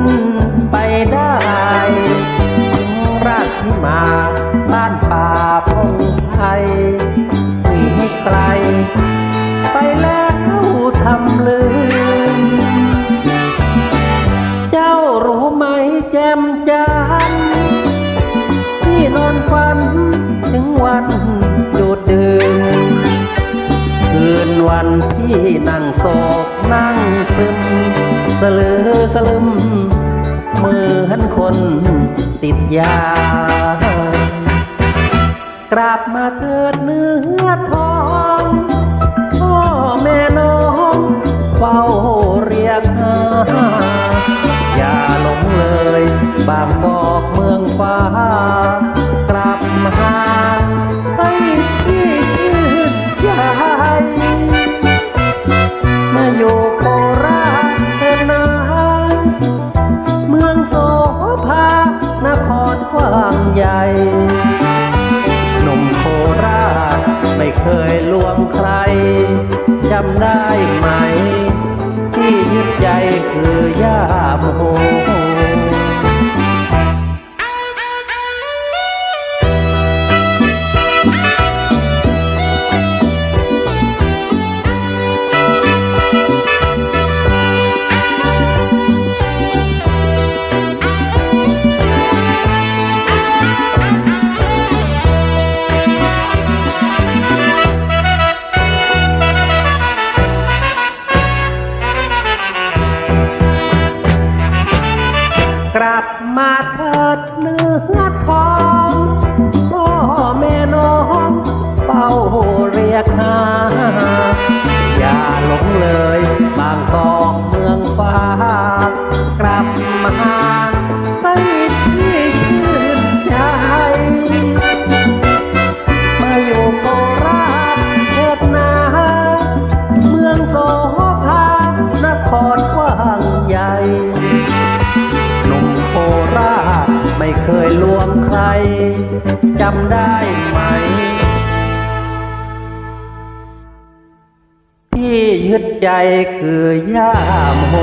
นไปได้ ราชสีมาบ้านป่าพงไทยมีไกล ไปแล้วทำลืม คืนวันที่นั่งโศกนั่งซึม สลือสลึมเหมือนคนติดยากลับมาเถิดเนื้อทองพ่อแม่น้องเฝ้าเรียกหาอย่าหลงเลยบางกอกเมืองฟ้า กว้างใหญ่หนุ่มโคราชไม่เคยลวงใครจำได้ไหม ที่ยึดใจคือย่าโม ลับมาเถิดเน ยลวงใครจำได้ไหม ที่ยึดใจคือย่าโม